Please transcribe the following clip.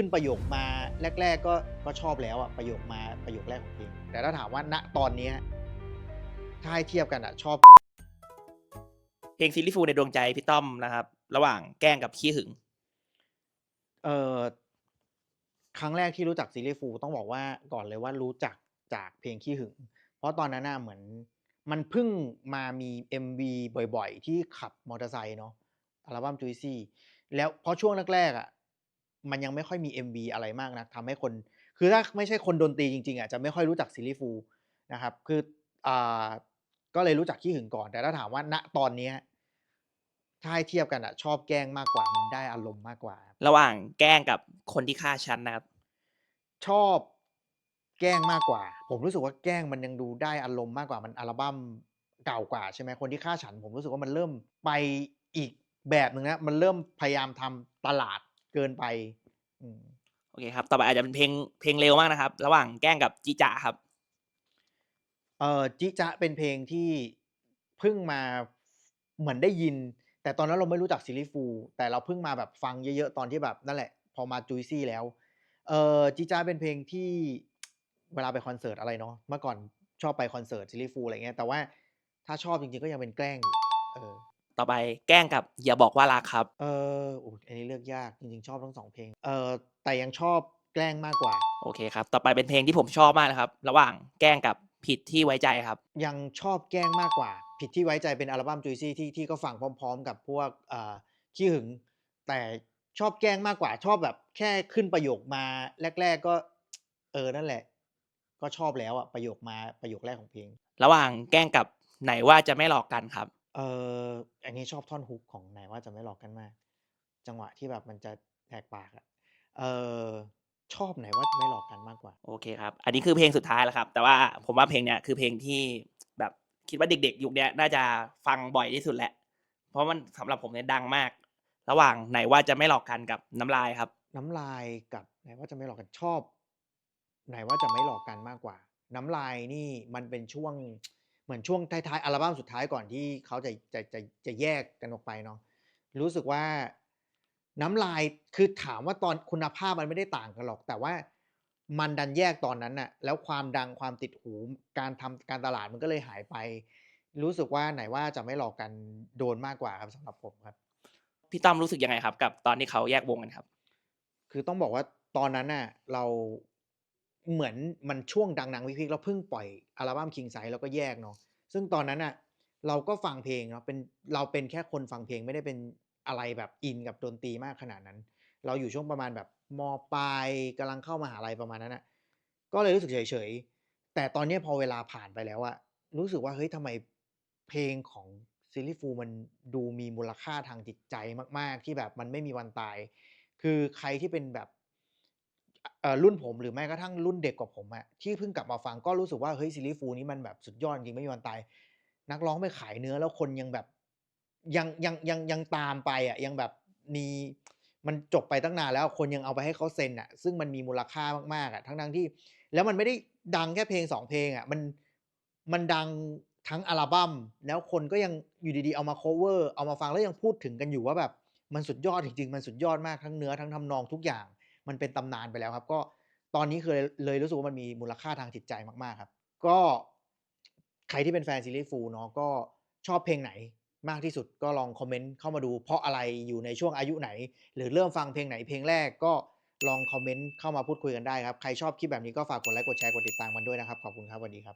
ขึ้นประโยคมาแรก ๆ ก็ก็ชอบแล้วอะประโยคมาประโยคแรกของเพลงแต่ถ้าถามว่าณตอนเนี้ยถ้าให้เทียบกันอะชอบ เพลงซีรีส์ฟูลในดวงใจพี่ต้อมนะครับ ระหว่างแกล้งกับขี้หึง เอ่อครั้งแรกที่รู้จักซีรีส์ฟูลต้องบอกว่าก่อนเลยว่ารู้จักจากเพลงขี้หึง เพราะตอนนั้นน่ะเหมือน มันเพิ่งมามี MV บ่อยๆ ที่ขับมอเตอร์ไซค์เนาะอัลบั้ม Juicy แล้วเพราะช่วงแรกๆอะ มันยังไม่ค่อยมี MV อะไรมากนักทำให้คน คือถ้าไม่ใช่คนดนตรีจริงๆอะจะไม่ค่อยรู้จักซีรีส์ฟูลนะครับ คืออ่าก็เลยรู้จักขี้หึงก่อน แต่ถ้าถามว่าณตอนเนี้ยถ้าให้เทียบกันอะชอบแกล้งมากกว่ามันได้อารมณ์มากกว่า ระหว่างแกล้งกับคนที่ฆ่าฉันนะครับ ชอบแกล้งมากกว่า ผมรู้สึกว่าแกล้งมันยังดูได้อารมณ์มากกว่ามันอัลบั้มเก่ากว่าใช่ไหมคนที่ฆ่าฉัน ผมรู้สึกว่ามันเริ่มไปอีกแบบหนึ่งนะมันเริ่มพยายามทำตลาด เกินไปอืมโอเคครับ ต่อไปอาจจะเป็นเพลงเพลงเร็วมากนะครับ ระหว่างแกล้งกับจิจะครับ เอ่อจิจะเป็นเพลงที่เพิ่งมาเหมือนได้ยิน แต่ตอนนั้นเราไม่รู้จักซีรีส์ฟูลแต่เราเพิ่งมาแบบฟังเยอะๆ ตอนที่แบบนั่นแหละ พอมาจุยซี่แล้ว เอ่อจิจะเป็นเพลงที่เวลาไปคอนเสิร์ตอะไรเนาะเมื่อก่อนชอบไปคอนเสิร์ตซีรีส์ฟูลอะไรเงี้ยแต่ว่าถ้าชอบจริงๆก็ยังเป็นแกล้งอยู่เออ ต่อไปแกล้งกับอย่าบอกว่ารักครับ เอออุ๊ยอันนี้เลือกยากจริงๆชอบทั้งสองเพลง เออแต่ยังชอบแกล้งมากกว่า โอเคครับ ต่อไปเป็นเพลงที่ผมชอบมากนะครับ ระหว่างแกล้งกับผิดที่ไว้ใจครับ ยังชอบแกล้งมากกว่า ผิดที่ไว้ใจเป็นอัลบั้มจุยซี่ที่ที่ก็ฟังพร้อม ๆ กับพวกเอ่อขี้หึง แต่ชอบแกล้งมากกว่า ชอบแบบแค่ขึ้นประโยคมาแรก ๆก็ เออนั่นแหละ ก็ชอบแล้วอะประโยคมาประโยคแรกของเพลง ระหว่างแกล้งกับไหนว่าจะไม่หลอกกันครับ เอออันนี้ชอบท่อนฮุกของไหนว่าจะไม่หลอกกันมาก จังหวะที่แบบมันจะแหกปากอะเออชอบไหนว่าจะไม่หลอกกันมากกว่า โอเคครับ อันนี้คือเพลงสุดท้ายแล้วครับ แต่ว่าผมว่าเพลงเนี้ยคือเพลงที่แบบคิดว่าเด็กๆ ยุคเนี้ยน่าจะฟังบ่อยที่สุดแหละ เพราะมันสำหรับผมเนี่ยดังมาก ระหว่างไหนว่าจะไม่หลอกกันกับน้ำลายครับ น้ำลายกับไหนว่าจะไม่หลอกกันชอบ ไหนว่าจะไม่หลอกกันมากกว่า น้ำลายนี่มันเป็นช่วง เหมือนช่วงท้ายๆอัลบั้มสุดท้ายก่อนที่เขาจะจะจะจะแยกกันออกไปเนาะรู้สึกว่าน้ำลายคือถามว่าตอนคุณภาพมันไม่ได้ต่างกันหรอก แต่ว่ามันดันแยกตอนนั้นน่ะแล้วความดังความติดหูการทำการตลาดมันก็เลยหายไป รู้สึกว่าไหนว่าจะไม่หลอกกันโดนมากกว่าครับสำหรับผมครับพี่ต้อมรู้สึกยังไงครับ กับตอนที่เขาแยกวงกันครับ คือต้องบอกว่าตอนนั้นน่ะเรา เหมือนมันช่วงดังหนังวิกฤตเราเพิ่งปล่อยอัลบั้ม King Size แล้วก็แยกเนาะซึ่งตอนนั้นน่ะเราก็ฟังเพลงเนาะเป็นเราเป็นแค่คนฟังเพลงไม่ได้เป็นอะไรแบบอินกับดนตรีมากขนาดนั้น เราอยู่ช่วงประมาณแบบมปลายกำลังเข้ามหาลัยประมาณนั้นน่ะก็เลยรู้สึกเฉยๆ แต่ตอนนี้พอเวลาผ่านไปแล้วอะรู้สึกว่าเฮ้ยทำไมเพลงของซีรีส์ฟูมันดูมีมูลค่าทางจิตใจมาก ๆ ที่แบบมันไม่มีวันตาย คือใครที่เป็นแบบ เอ่อรุ่นผมหรือแม้กระทั่งรุ่นเด็กกว่าผมอะที่เพิ่งกลับมาฟังก็รู้สึกว่าเฮ้ยซีรีส์ฟูลนี้มันแบบสุดยอดจริงไม่มีวันตายนักร้องไปขายเนื้อแล้วคนยังแบบยังยังยังยังตามไปอะยังแบบมีมันจบไปตั้งนานแล้วคนยังเอาไปให้เขาเซ็นอะซึ่งมันมีมูลค่ามากๆอะทั้งทั้งที่ แล้วมันไม่ได้ดังแค่เพลงสองเพลงอะมันมันดังทั้งอัลบั้มแล้วคนก็ยังอยู่ดีๆเอามา cover เอามาฟังแล้วยังพูดถึงกันอยู่ว่าแบบมันสุดยอดจริงๆมันสุดยอดมากทั้งเนื้อทั้งทำนองทุกอย่าง มันเป็นตำนานไปแล้วครับ ก็ตอนนี้คือเลยรู้สึกว่ามันมีมูลค่าทางจิตใจมากๆครับ ก็ใครที่เป็นแฟนซีรีส์ฟูลเนาะก็ชอบเพลงไหนมากที่สุดก็ลองคอมเมนต์เข้ามาดู เพราะอะไรอยู่ในช่วงอายุไหน หรือเริ่มฟังเพลงไหนเพลงแรกก็ลองคอมเมนต์เข้ามาพูดคุยกันได้ครับ ใครชอบคลิปแบบนี้ก็ฝากกดไลค์กดแชร์กดติดตามมันด้วยนะครับ ขอบคุณครับวันนี้ครับ